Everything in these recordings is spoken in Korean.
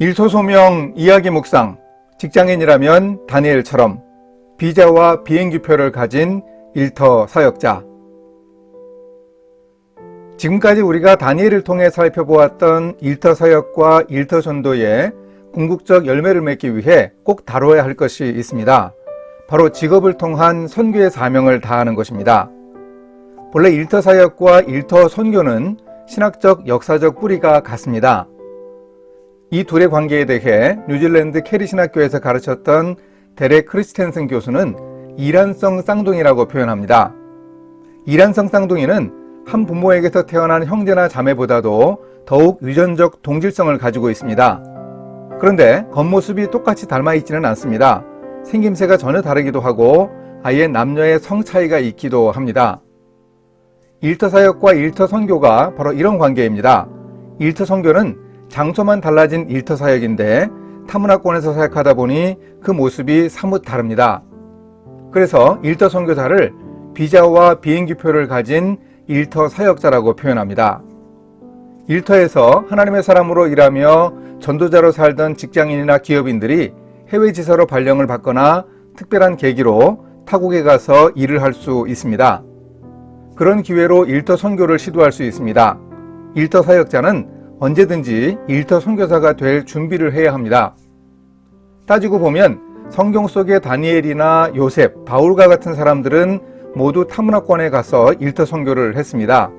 일소소명 이야기 묵상 직장인이라면 다니엘처럼 비자와 비행기표를 가진 일터 사역자 지금까지 우리가 다니엘을 통해 살펴보았던 일터 사역과 일터 전도의 궁극적 열매를 맺기 위해 꼭 다뤄야 할 것이 있습니다. 바로 직업을 통한 선교의 사명을 다하는 것입니다. 본래 일터 사역과 일터 선교는 신학적 역사적 뿌리가 같습니다. 이 둘의 관계에 대해 뉴질랜드 캐리 신학교에서 가르쳤던 데렉 크리스텐슨 교수는 이란성 쌍둥이라고 표현합니다. 이란성 쌍둥이는 한 부모에게서 태어난 형제나 자매보다도 더욱 유전적 동질성을 가지고 있습니다. 그런데 겉모습이 똑같이 닮아 있지는 않습니다. 생김새가 전혀 다르기도 하고 아예 남녀의 성 차이가 있기도 합니다. 일터 사역과 일터 선교가 바로 이런 관계입니다. 일터 선교는 장소만 달라진 일터 사역인데 타문화권에서 사역하다 보니 그 모습이 사뭇 다릅니다. 그래서 일터 선교사를 비자와 비행기표를 가진 일터 사역자라고 표현합니다. 일터에서 하나님의 사람으로 일하며 전도자로 살던 직장인이나 기업인들이 해외 지사로 발령을 받거나 특별한 계기로 타국에 가서 일을 할 수 있습니다. 그런 기회로 일터 선교를 시도할 수 있습니다. 일터 사역자는 언제든지 일터 선교사가 될 준비를 해야 합니다. 따지고 보면 성경 속의 다니엘이나 요셉, 바울과 같은 사람들은 모두 타문화권에 가서 일터 선교를 했습니다.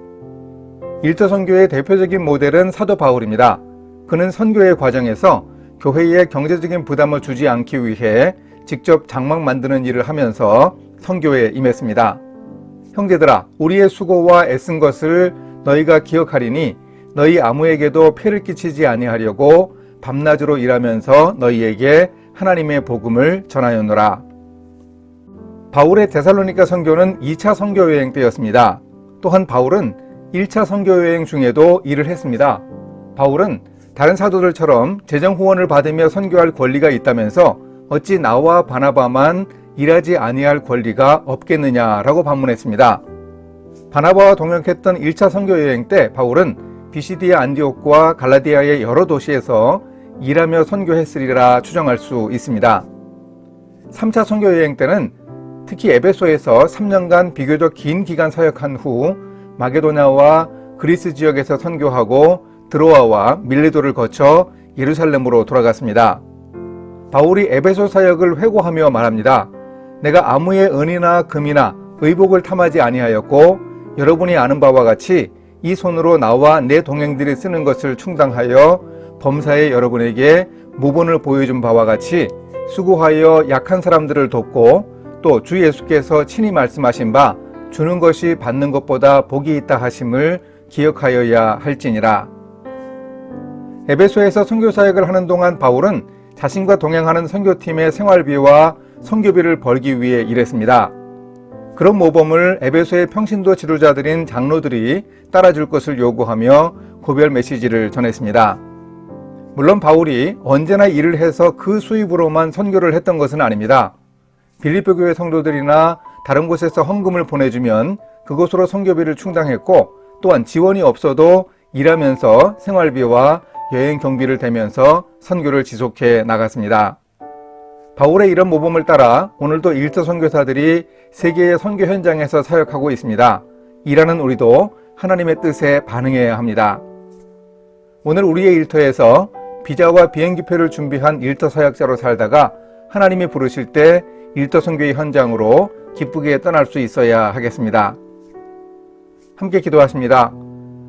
일터 선교의 대표적인 모델은 사도 바울입니다. 그는 선교의 과정에서 교회에 경제적인 부담을 주지 않기 위해 직접 장막 만드는 일을 하면서 선교에 임했습니다. 형제들아, 우리의 수고와 애쓴 것을 너희가 기억하리니 너희 아무에게도 폐를 끼치지 아니하려고 밤낮으로 일하면서 너희에게 하나님의 복음을 전하였노라. 바울의 데살로니가 선교는 2차 선교 여행 때였습니다. 또한 바울은 1차 선교 여행 중에도 일을 했습니다. 바울은 다른 사도들처럼 재정 후원을 받으며 선교할 권리가 있다면서 어찌 나와 바나바만 일하지 아니할 권리가 없겠느냐라고 반문했습니다. 바나바와 동역했던 1차 선교 여행 때 바울은 비시디아 안디옥과 갈라디아의 여러 도시에서 일하며 선교했으리라 추정할 수 있습니다. 3차 선교 여행 때는 특히 에베소에서 3년간 비교적 긴 기간 사역한 후 마게도냐와 그리스 지역에서 선교하고 드로아와 밀레도를 거쳐 예루살렘으로 돌아갔습니다. 바울이 에베소 사역을 회고하며 말합니다. 내가 아무의 은이나 금이나 의복을 탐하지 아니하였고 여러분이 아는 바와 같이 이 손으로 나와 내 동행들이 쓰는 것을 충당하여 범사에 여러분에게 무본을 보여준 바와 같이 수고하여 약한 사람들을 돕고 또 주 예수께서 친히 말씀하신 바 주는 것이 받는 것보다 복이 있다 하심을 기억하여야 할지니라. 에베소에서 선교 사역을 하는 동안 바울은 자신과 동행하는 선교팀의 생활비와 선교비를 벌기 위해 일했습니다. 그런 모범을 에베소의 평신도 지도자들인 장로들이 따라줄 것을 요구하며 고별 메시지를 전했습니다. 물론 바울이 언제나 일을 해서 그 수입으로만 선교를 했던 것은 아닙니다. 빌립보 교회 성도들이나 다른 곳에서 헌금을 보내주면 그곳으로 선교비를 충당했고 또한 지원이 없어도 일하면서 생활비와 여행 경비를 대면서 선교를 지속해 나갔습니다. 바울의 이런 모범을 따라 오늘도 일터 선교사들이 세계의 선교 현장에서 사역하고 있습니다. 일하는 우리도 하나님의 뜻에 반응해야 합니다. 오늘 우리의 일터에서 비자와 비행기표를 준비한 일터 사역자로 살다가 하나님이 부르실 때 일터 선교의 현장으로 기쁘게 떠날 수 있어야 하겠습니다. 함께 기도하십니다.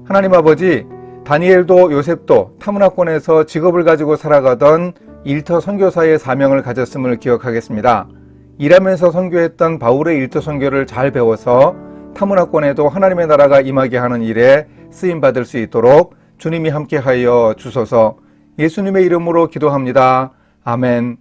하나님 아버지, 다니엘도 요셉도 타문화권에서 직업을 가지고 살아가던 일터 선교사의 사명을 가졌음을 기억하겠습니다. 일하면서 선교했던 바울의 일터 선교를 잘 배워서 타문화권에도 하나님의 나라가 임하게 하는 일에 쓰임 받을 수 있도록 주님이 함께하여 주소서. 예수님의 이름으로 기도합니다. 아멘.